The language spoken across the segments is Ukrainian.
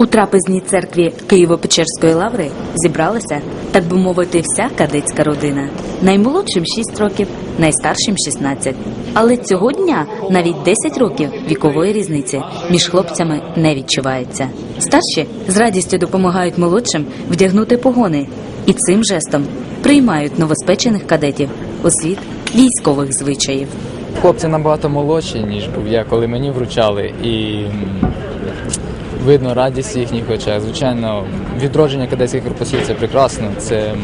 У трапезній церкві Києво-Печерської лаври зібралася, так би мовити, вся кадетська родина. Наймолодшим 6 років, найстаршим 16. Але цього дня навіть 10 років вікової різниці між хлопцями не відчувається. Старші з радістю допомагають молодшим вдягнути погони і цим жестом приймають новоспечених кадетів у світ військових звичаїв. Хлопці набагато молодші, ніж був я, коли мені вручали, і видно радість їхніх очах. Звичайно, відродження кадетських корпусів це прекрасно. Це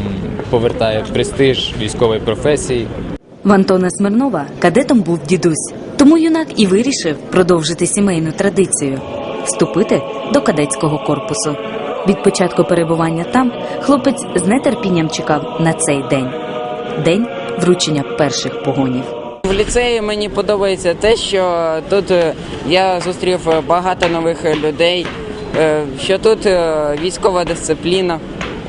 повертає престиж військової професії. В Антона Смирнова кадетом був дідусь, тому юнак і вирішив продовжити сімейну традицію вступити до кадетського корпусу. Від початку перебування там хлопець з нетерпінням чекав на цей день день вручення перших погонів. В ліцеї мені подобається те, що тут е, я зустрів е, багато нових е, людей, що тут військова дисципліна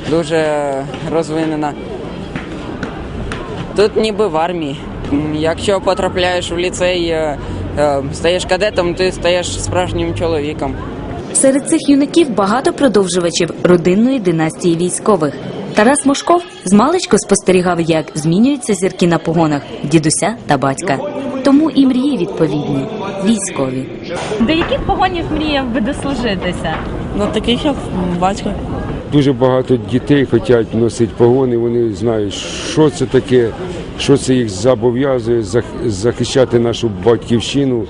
дуже розвинена. Тут ніби в армії. Якщо потрапляєш в ліцей, стаєш кадетом, ти стаєш справжнім чоловіком. Серед цих юнаків багато продовжувачів родинної династії військових. Тарас Мошков змалечко спостерігав, як змінюються зірки на погонах дідуся та батька. Тому і мрії відповідні військові. До яких погонів мріяв би дослужитися? Ну, таких як батько. Дуже багато дітей хочуть носити погони, вони знають, що це таке, що це їх зобов'язує зах- захищати нашу батьківщину,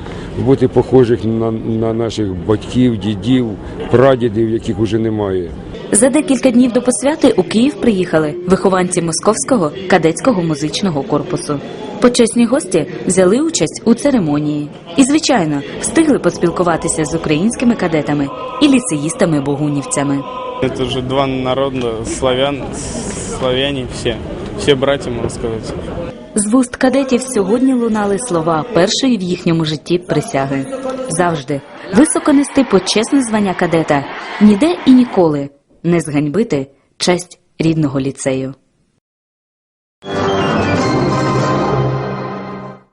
бути похожих на, на наших батьків, дідів, прадідів, яких вже немає. За декілька днів до посвяти у Київ приїхали вихованці Московського кадетського музичного корпусу. Почесні гості взяли участь у церемонії і, звичайно, встигли поспілкуватися з українськими кадетами і ліцеїстами-богунівцями. Это же два народа, славян, славяне все. Все братья, можно сказать. З вуст кадетів сьогодні лунали слова першої в їхньому житті присяги. Завжди високо нести почесне звання кадета ніде і ніколи не зганьбити честь рідного ліцею.